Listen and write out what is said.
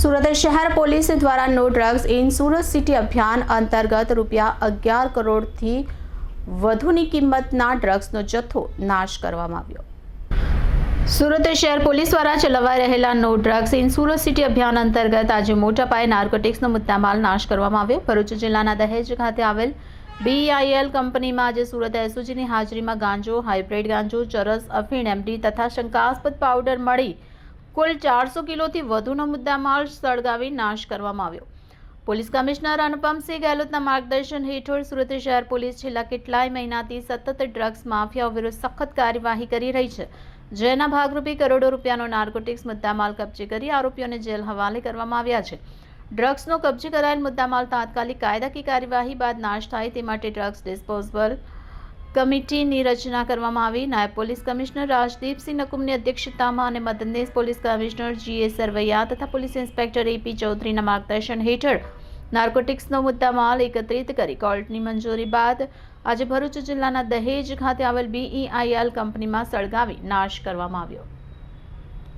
સુરત શહેર પોલીસ દ્વારા no drugs in Surat city અભિયાન અંતર્ગત રૂપિયા અગિયાર કરોડથી વધુની કિંમતના ડ્રગ્સનો જથ્થો નાશ કરવામાં આવ્યો. સુરત શહેર પોલીસ દ્વારા ચલાવાઈ રહેલા no drugs in Surat city અભિયાન અંતર્ગત આજે મોટા પાયે નાર્કોટિક્સનો મુદ્દામાલ નાશ કરવામાં આવ્યો. ભરૂચ જિલ્લાના દહેજ ખાતે આવેલ બીઆઈએલ કંપનીમાં આજે સુરત એસઓજીની હાજરીમાં ગાંજો, હાઇબ્રિડ ગાંજો, ચરસ, અફીણ એમડી તથા શંકાસ્પદ પાવડર મળી કુલ ચારસો કિલોથી વધુનો મુદ્દામાલ સળગાવી નાશ કરવામાં આવ્યો. પોલીસ કમિશનર અનુપમસિંહ ગેહલોતના માર્ગદર્શન હેઠળ સુરત શહેર પોલીસ છેલ્લા કેટલાય મહિનાથી સતત ડ્રગ્સ માફિયાઓ વિરુદ્ધ સખત કાર્યવાહી કરી રહી છે, જેના ભાગરૂપે કરોડો રૂપિયાનો નાર્કોટિક્સ મુદ્દામાલ કબજે કરી આરોપીઓને જેલ હવાલે કરવામાં આવ્યા છે. ડ્રગ્સનો કબજે કરાયેલ મુદ્દામાલ તાત્કાલિક કાયદાકીય કાર્યવાહી બાદ નાશ થાય તે માટે ડ્રગ્સ ડિસ્પોઝબલ કમિટીની રચના કરવામાં આવી. નાયબ પોલીસ કમિશનર રાજદીપસિંહ નકુમની અધ્યક્ષતામાં અને મદદનીશ police commissioner G A Sarvaiya તથા પોલીસ ઇન્સ્પેક્ટર એપી ચૌધરીના માર્ગદર્શન હેઠળ નાર્કોટિક્સનો મુદ્દામાલ એકત્રિત કરી કોર્ટની મંજૂરી બાદ આજે ભરૂચ જિલ્લાના દહેજ ખાતે આવેલ બીઈઆઈએલ કંપનીમાં સળગાવી નાશ કરવામાં આવ્યો.